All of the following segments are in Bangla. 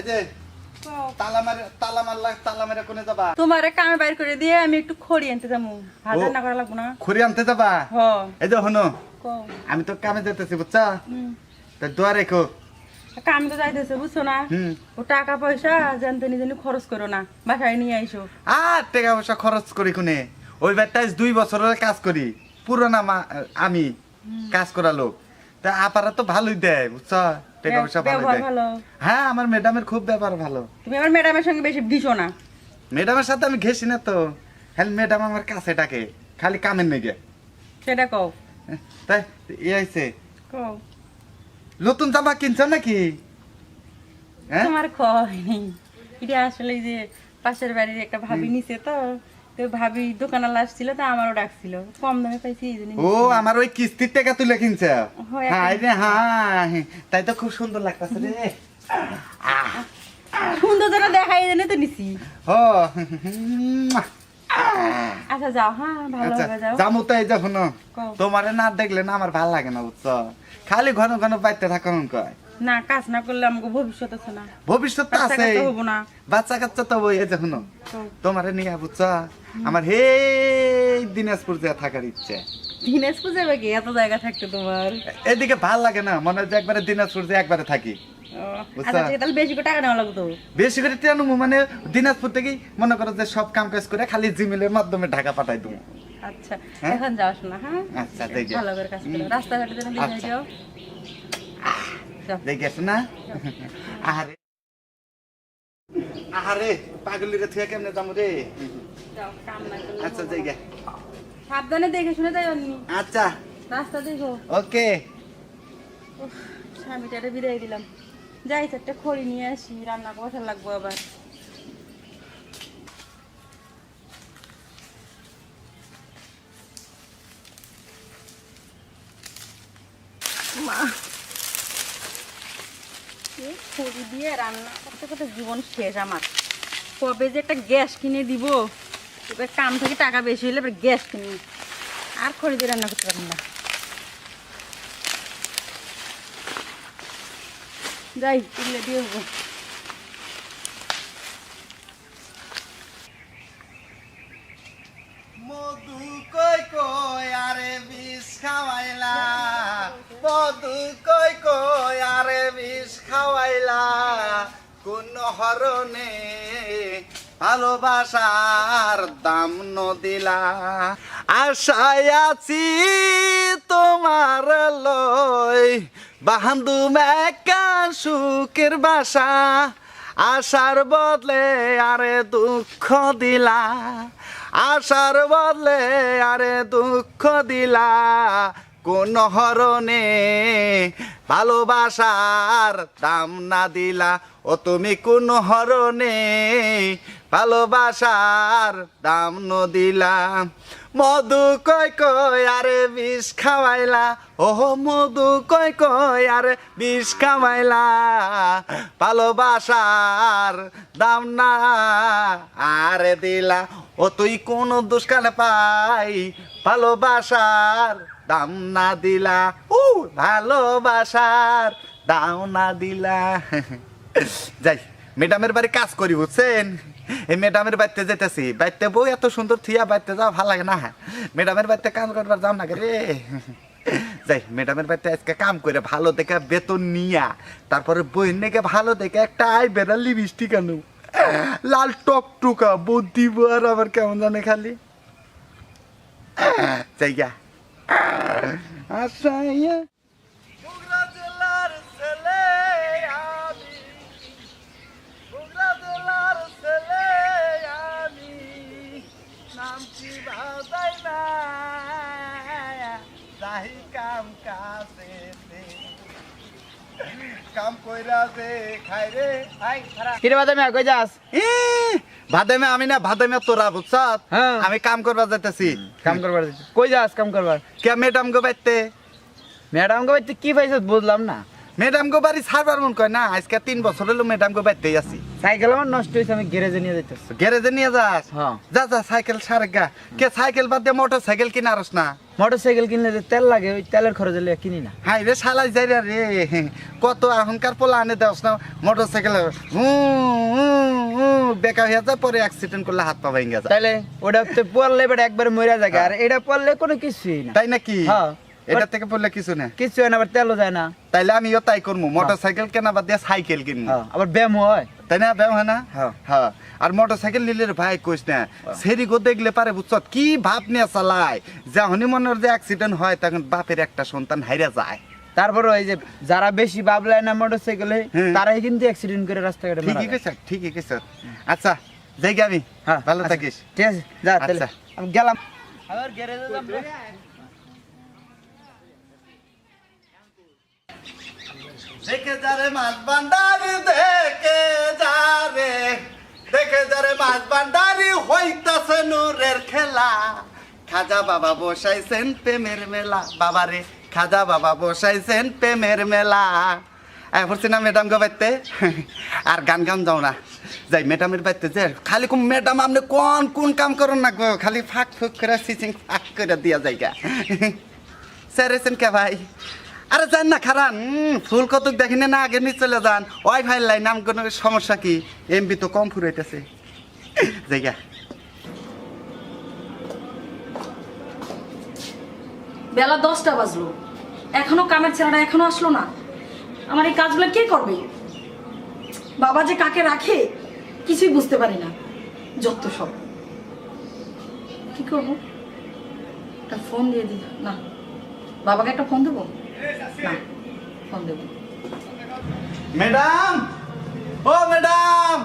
এই যে তোমারে কামে বাইর করে দিয়ে আমি একটু খড়ি আনতে যাব। ভাত ও। করা লাগবো না। খুরি আনতে যাবা? এই যে হনো আমি তো কামে যেতেছি বুঝছা। তা দোয়া রেখো। কামে তো যাইতেছে বুঝছ না? ও টাকা পয়সা জানতে নিজে খরচ করো না। বাসায় নিয়ে আইসো। আর টাকা পয়সা খরচ করি কোনে? ওই ব্যাটাই দুই বছরের কাজ করি। পুরোনা মা আমি কাজ করা লোক। তা আপারা তো ভালোই দেয় বুঝছ? টাকা পয়সা ভালো। দেয়। হ্যাঁ আমার ম্যাডামের খুব ব্যাপার ভালো। তুমি আমার ম্যাডামের সঙ্গে বেশি দিছো না। ম্যাডামের সাথে আমি ঘেসি না তো। হ্যাঁ ম্যাডাম আমার কাছে ডাকে খালি কামের নেগে সেটা কও। তাই ইয়ে আইছে। কও। নতুন জামা কিনছো নাকি? হ্যাঁ? তোমার কয়নি এটা আসলে যে পাশের বাড়ির একটা ভাবি নিছে তো। তো ভাবি দোকানালা আসছিল তো আমারও ডাকছিল। কম দামে পাইছি এই জন্য ও আমার ওই কিস্তির টাকা তুলে কিনছে? রে তাই তো খুব সুন্দর লাগতেছে রে। সুন্দর যেন দেখাই জন্য তো নিছি। ও। আচ্ছা যাও হ্যাঁ ভালো আচ্ছা হবে যাও। জামু তো এই যখন কও। তোমারে না দেখলে না আমার ভালো লাগে না বুঝছ? খালি ঘন ঘন বাইতে থাকুন কয় না কাজ না করলে আমাকে ভবিষ্যৎ আছে না। ভবিষ্যৎ তো আছে বাচ্চা কাচ্চা তো তোমারে নিয়ে বুঝছ? আমার হে দিনাজপুর যা থাকার ইচ্ছে। দিনাজপুর যাবে কি? এত জায়গা থাকতে তোমার। এদিকে ভালো লাগে না মনে হয় একবারে দিনাজপুর যে একবারে থাকি? আচ্ছা ঠিক আছে, তাহলে বেশি করে টাকা নেওয়া লাগতো বেশি করে ট্রেন মানে দিনাজপুর থেকেই মনে করো যে সব কাম কাজ করে খালি জিমেলের মাধ্যমে ঢাকা পাঠাই দেবো। আচ্ছা হ্যাঁ? এখন যাও না হ্যাঁ? আচ্ছা ভালো করে কাজ করো। রাস্তাঘাটে যেন দেখে আচ্ছা। যাও। যাও। দেখে না? আহারে। আহারে পাগলিরে থুয়ে কেমনে যাব রে? আচ্ছা না। সাবধানে দেখে শুনে যাই আচ্ছা। রাস্তা দেখো। ওকে। স্বামীটারে বিদায় দিলাম। যাই চারটে খড়ি নিয়ে আসি রান্না বসা লাগবো আবার। মা। এই দিয়ে রান্না করতে করতে জীবন শেষ আমার। কবে যে একটা গ্যাস কিনে দিব, এবার কাম থেকে টাকা বেশি হলে এবার গ্যাস কিনে আর খড়ি দিয়ে রান্না করতে পারব না। যাই, তুলে দিয়ে হব কোন হরণে ভালোবাসার দাম নদিলা আশায় আছি তোমার লই বাহান্দু মেকা সুখের বাসা। আশার বদলে আরে দুঃখ দিলা। আশার বদলে আরে দুঃখ দিলা। কোন হরণে ভালোবাসার দাম না দিলা, ও তুমি কোন হরণে ভালোবাসার দাম ন দিলা। মধু কয় কয় আরে বিষ খাওয়াইলা ও মধু কয় কয় আরে বিষ খাওয়াইলা। ভালোবাসার দাম না আরে দিলা, ও তুই কোন দুষ্কালে পাই? ভালোবাসার দাম না দিলা। ভালোবাসার দাম না দিলা। যাই ম্যাডামের বাড়ি কাজ করি, বুঝছেন? এই ম্যাডামের বাড়িতে যেতেছি। বাড়িতে বউ এত সুন্দর থিয়া বাড়িতে যাওয়া ভালো লাগে না। ম্যাডামের বাড়িতে কাজ করবার যাও না রে। যাই ম্যাডামের বাড়িতে আজকে কাম করে ভালো দেখে বেতন নিয়া, তারপরে বই নেকে ভালো দেখে একটা আই বেড়া লিপস্টিক আনু। লাল টকটুকা বুদ্ধি আর আবার কেমন জানে খালি। জায়গা আচ্ছা ইয়া কাম কইরা যে খাই রে। আই খারা কিরে বাদে কই যাস? ই, ভাদামে আমি না ভাদামে তোরা হ্যাঁ। আমি কাম করবা যাইতেছি। কাম করবার কই যাস কাম করবার? কে ম্যাডাম গো বাইতে ম্যাডাম তুই কি পাইছিস বুঝলাম না। ম্যাডাম গো বাড়ি ছাড়বার মন কয় না আজকে তিন বছর হলো ম্যাডাম গো বাইতে আছি। সাইকেল আমার নষ্ট হয়েছে আমি গ্যারেজে নিয়ে যাইতেছি। গ্যারেজে নিয়ে যাস? হ্যাঁ। যা যা সাইকেল সারে গা। কে সাইকেল বাদ দিয়ে মোটর সাইকেল কিনে আরস না। মোটর সাইকেল কিনলে যে তেল লাগে ওই তেলের খরচ হলে কিনি না। হাই রে শালাই যাই রে কত এখনকার পোলা আনে দেওস না মোটরসাইকেল বেকার হয়ে যায় পরে অ্যাক্সিডেন্ট করলে হাত পা ভেঙে যায়। তাইলে ওটা পড়লে এবার একবার মরে যায় আর এটা পড়লে কোনো কিছুই না। তাই নাকি? হ্যাঁ। এটা থেকে পড়লে কিছু না। কিছু হয় না আবার তেলও যায় না। তাইলে আমিও তাই করব মোটর সাইকেল কেনা বাদ দিয়ে সাইকেল কিনবো হ্যাঁ, আবার ব্যায়াম হয়। তাই না ব্যায়াম হয় না? হ্যাঁ। হ্যাঁ আর মোটর সাইকেল নিলে ভাই কইস না সেরি গো দেখলে পারে বুঝছ কি ভাব নিয়ে চালায়। যখনই মনে হয় যে অ্যাক্সিডেন্ট হয় তখন বাপের একটা সন্তান হাইরা যায়। তারপরে ওই যে যারা বেশি বাবলায় না মোটর সাইকেলে হুম। তারাই কিন্তু অ্যাক্সিডেন্ট করে রাস্তাঘাটে ঠিকই যায়। কইছ ঠিকই কইছ। আচ্ছা যাই আমি। হ্যাঁ ভালো আচ্ছা, থাকিস। ঠিক আছে যা তাহলে আচ্ছা। আমি গেলাম। আবার গ্যারেজে যাব দেখে যারে মাছ ভান্ডারি, দেখে যারে দেখে যারে মাছ ভান্ডারি, হইতাছে নূরের খেলা। খাজা বাবা বসাইছেন প্রেমের মেলা। বাবারে খাজা বাবা বসাইছেন প্রেমের মেলা। পড়ছি না ম্যাডাম গো আর গান গান যাও না। যাই, ম্যাডামের বাইতে যে, খালি কোন ম্যাডাম আপনি কোন কোন কাম করুন না গো? খালি ফাঁক ফুক করে সিচিং ফাঁক করে দিয়া যাইগা। সেরেছেন কে ভাই? আরে যান না, খারান। ফুল কতক দেখি না আগে নিয়ে চলে যান। ওয়াইফাই লাইন, নাম কোনো সমস্যা কি? এমবি তো কম ফুরাইতেছে। জায়গা। বেলা দশটা বাজলো। এখনও কামের ছেলেটা এখনও আসলো না। আমার এই কাজগুলো কে করবে? বাবা যে কাকে রাখে, কিছুই বুঝতে পারি না। যত সব। কি করব? একটা ফোন দিয়ে দিই না, বাবাকে একটা ফোন দেবো? ফোন দেবো ম্যাডাম! ও ম্যাডাম!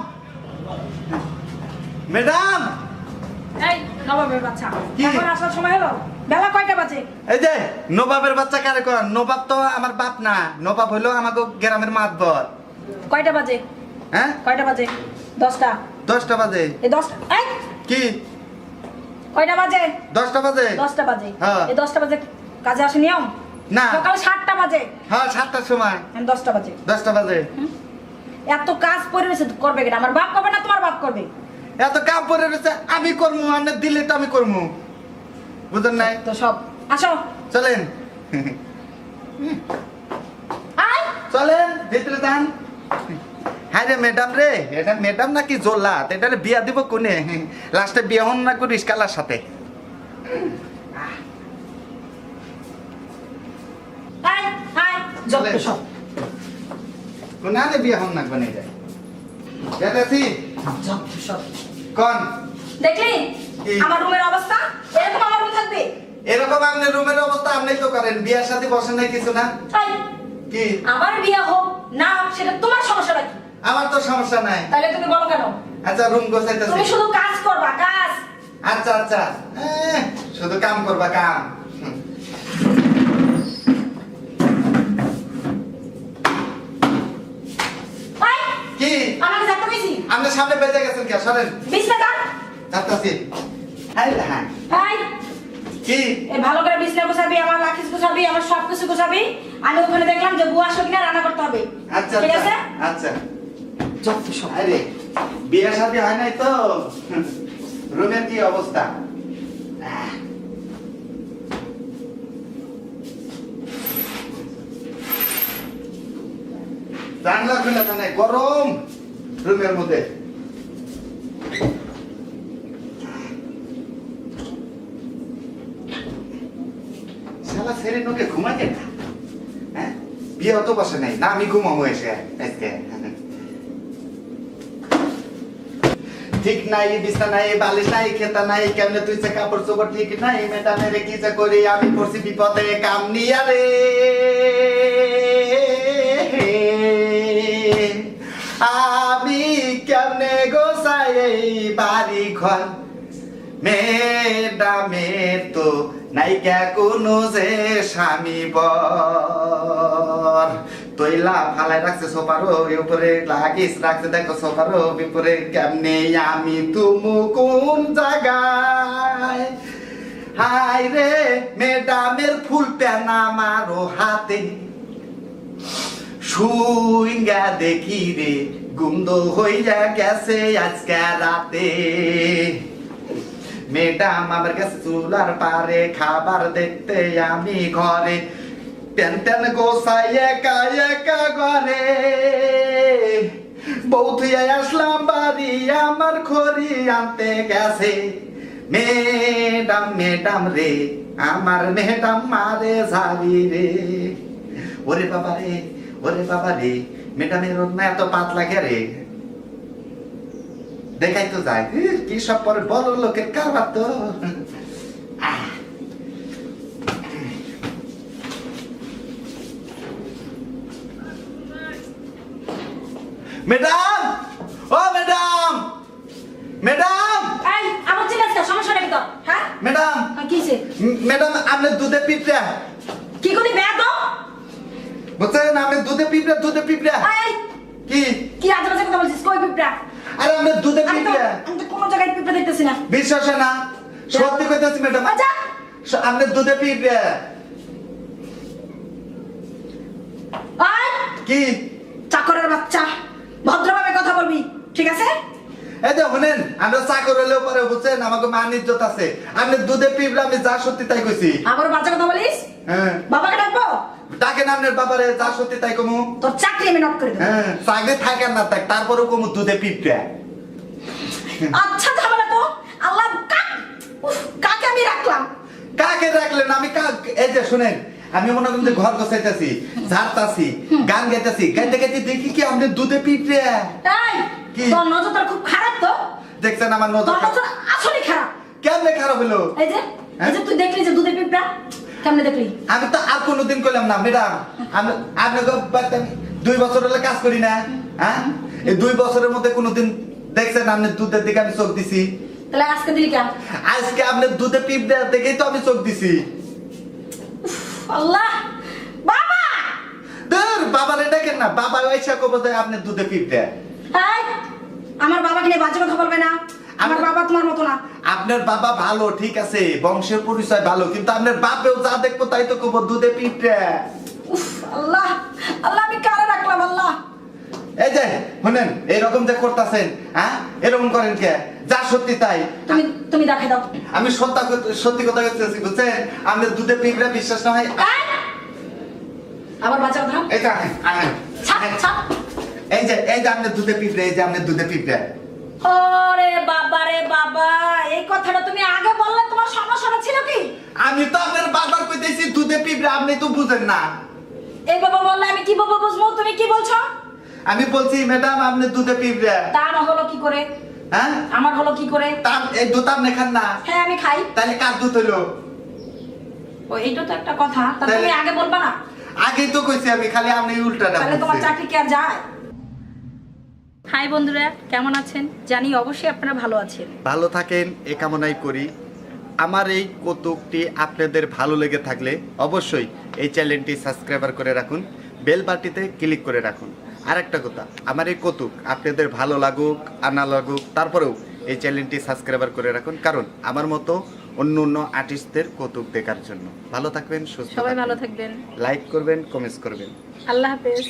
ম্যাডাম! এই নবাবের বাচ্চা? এখন আসার সময় হলো? বেলা কয়টা বাজে? এই যে নবাবের বাচ্চা কারে কর নবাব তো আমার বাপ না। নবাব হইল আমাকে গ্রামের মাতবর। কয়টা বাজে? হ্যাঁ? কয়টা বাজে? দশটা। দশটা বাজে। এই দশটা এই! কি? কয়টা বাজে? দশটা বাজে? দশটা বাজে। হ্যাঁ। এই দশটা বাজে কাজে আসে নিয়ম? না। সকাল সাতটা বাজে। হ্যাঁ সাতটার সময়। এখন দশটা বাজে। দশটা বাজে। এত কাজ পরে রয়েছে করবে কিনা আমার বাপ করবে না তোমার বাপ করবে? এত কাম পরে রয়েছে আমি করব আপনি দিলে তো আমি করব বুঝলেন নাই? তো সব আসো। চলেন। আয়। চলেন ভিতরে যান। হ্যাঁ রে ম্যাডাম রে এটা ম্যাডাম নাকি জোল্লাত এটা বিয়া দিব কোনে? লাস্টে বিয়া হন না করিস কালার সাথে। আয় যত চলেন। সব কোনে আনে বিয়া হন যায় যেতেছি কোন? দেখলি? আমার রুমের অবস্থা? এরকম আমার রুম থাকবে? এরকম আপনার রুমের অবস্থা আপনি তো করেন। বিয়ার সাথে বসেন নাই কিছু না? কি? আমার বিয়ে হোক না সেটা তোমার সমস্যাটা কি আমার তো সমস্যা নাই। তাহলে তুমি বলো কেন? আচ্ছা রুম গোছাইতেছি। তুমি শুধু কাজ করবা কাজ। আচ্ছা আচ্ছা। শুধু কাম করবা কাম। পেয়েছি আপনি সামনে বেঁচে গেছেন কে? সরেন। কি? এই ভালো করে বিছনা গোছাবি আমার লাখিস গোছাবি আমার সব কিছু গোছাবি। আমি ওখানে দেখলাম যে বুয়া কিনা রান্না করতে হবে। আচ্ছা ঠিক আচ্ছা আছে? আচ্ছা। যত সব। আরে বিয়ে শাদী হয় নাই তো? রুমের কি অবস্থা? জানলা খুলে থাকে গরম রুমের মধ্যে। শালা নোকে হ্যাঁ? বিয়ে অত বসে নাই, না আমি ঘুমাবো এসে আজকে। ঠিক নাই, বিছনা নাই, বালিশ নাই, খেতা নাই, কেমনে তুই সে কাপড় চোপড় ঠিক নাই মেটানে রে কি যে করি, আমি পড়ছি বিপদে কাম নিয়া রে। ঘর মেডামের তো নাইকা কোনো যে স্বামী বর। তৈলা ফালাই রাখছে উপরে, লাগিস রাখছে দেখো বিপরে কেমনে আমি তুমু কোন জায়গায়? হাই রে মেডামের ফুল প্যানা মারো হাতে। সুইঙ্গা দেখি রে গুন্দ হইয়া গেছে আজকে রাতে। ম্যাডাম আমার কাছে চুলার পারে, খাবার দেখতে আমি ঘরে। টেন টেন গোসাই একা একা ঘরে। বউ থুয়ে আসলাম বাড়ি, আমার খড়ি আনতে গেছে। ম্যাডাম ম্যাডাম রে, আমার ম্যাডাম মারে ঝাড়ি রে। ওরে বাবা রে, ওরে বাবা রে। ম্যাডামের ওর না এত পাতলা কে রে দেখাই তো যায়। কি সব পরে বড় লোকের কারবার তো। ম্যাডাম! ও ম্যাডাম! ম্যাডাম! এই আমার চিন্তা আছে সমস্যাটা কি তোর? হ্যাঁ? ম্যাডাম! ম- ম্যাডাম আপনার দুধে পিঁপড়া। কি করি তো বুঝছেন আপনি দুধে পিঁপড়া দুধে পিঁপড়া। কি? কি আজে বাজে কথা বলছিস? কই পিঁপড়া? আরে আপনার দুধে আমি পিঁপড়া। আমি তো কোনো জায়গায় পিঁপড়া দেখতেছি না। বিশ্বাস না। সত্যি কইতেছি ম্যাডাম। আচ্ছা আপনার দুধে পিঁপড়া। এই কি? চাকরের বাচ্চা। ভদ্রভাবে কথা বলবি ঠিক আছে? এই যে শুনেন আমরা চাকর হলেও পরে বুঝছেন? আমাকে মান ইজ্জত আছে। আমি দুধে পিঁপড়া আমি যা সত্যি তাই কইছি। আবার বাচ্চা কথা বলিস? হ্যাঁ। বাবাকে ডাকবো? ডাকেন আপনার বাবারে যা সত্যি তাই কমু। তোর চাকরি আমি নক করে দেবো। হ্যাঁ চাকরি থাকেন না থাক তারপরেও কমু দুধে পিঁপড়া। আচ্ছা ঝামেলা তো। আল্লাহ কাক কাকে আমি রাখলাম? কাকে রাখলেন? আমি কাক এই যে শুনেন আমি মনে করেন যে ঘর গোছাইতেছি ঝাড়তাছি গান গাইতেছি গাইতে গাইতে দেখি কি আমাদের দুধে পিঁপড়ে। এই কি? তোর নজর তোর খুব খারাপ তো। দেখছেন আমার নজর নজর আসলে খারাপ। কেমনে খারাপ হলো? এই যে এই যে তুই দেখলি যে দুধে পিঁপড়া? কেমনে দেখলি? আমি তো আর কোনোদিন করলাম না ম্যাডাম। আমি আপনাকে দুই বছর হলে কাজ করি না হ্যাঁ? এই দুই বছরের মধ্যে কোনোদিন দেখছেন আপনি দুধের দিকে আমি চোখ দিছি? তাহলে আজকে দিলি কেন আজকে আপনি দুধে পিঁপড়ে দেখেই তো আমি চোখ দিছি। আল্লাহ! বাবা! ধুর বাবার এটা কেন না বাবা ওইসা কবো আপনি দুধে পিঁপড়ে এই আমার বাবাকে নিয়ে বাজে কথা বলবে না। আমার বাবা তোমার মতো না। আপনার বাবা ভালো ঠিক আছে বংশের পরিচয় ভালো কিন্তু আপনার বাপেও যা দেখব তাই তো কব দুধে উফ আল্লাহ আল্লাহ আমি কারে রাখলাম আল্লাহ? এই যে শুনেন এরকম যে করতেছেন হ্যাঁ? এরকম করেন কে? যা সত্যি তাই। তুমি তুমি দেখাই দাও। আমি সত্য সত্যি কথা বলতেছি বুঝছেন? আপনার দুধে পিঁপড়ে বিশ্বাস না হয়! আবার বাজে কথা এই যে। এই যে এই যে আপনার দুধে পিঁপড়ে এই যে আপনার দুধে পিঁপড়ে। ওরে বাবা রে বাবা এই কথাটা তুমি আগে বললে তোমার সমস্যাটা ছিল কি? আমি তো আপনার বারবার কইতেছি দুধে পিঁপড়ে আপনি তো বুঝেন না। এই বাবা বললে আমি কি বাবা বুঝব? তুমি কি বলছো? আমি বলছি ম্যাডাম আপনি দুধে পিঁপড়ে। তা আমার হলো কি করে? হ্যাঁ? আমার হলো কি করে? তা এই দুধ আপনি খান না। হ্যাঁ আমি খাই। তাহলে কার দুধ হইল? ও এইটা তো একটা কথা। তা তুমি আগে বলবা না? আগেই তো কইছি আমি খালি আপনি উল্টাটা তাহলে তোমার চাকরি কি আর যায়? হাই বন্ধুরা কেমন আছেন? জানি অবশ্যই আপনারা ভালো আছেন। ভালো থাকেন এ কামনাই করি। আমার এই কৌতুকটি আপনাদের ভালো লেগে থাকলে অবশ্যই এই চ্যানেলটি সাবস্ক্রাইবার করে রাখুন বেল বাটিতে ক্লিক করে রাখুন। আর একটা কথা আমার এই কৌতুক আপনাদের ভালো লাগুক আর না লাগুক তারপরেও এই চ্যানেলটি সাবস্ক্রাইবার করে রাখুন কারণ আমার মতো অন্য অন্য আর্টিস্টদের কৌতুক দেখার জন্য। ভালো থাকবেন সুস্থ সবাই ভালো থাকবেন। থাকবেন। লাইক করবেন কমেন্টস করবেন। আল্লাহ হাফেজ।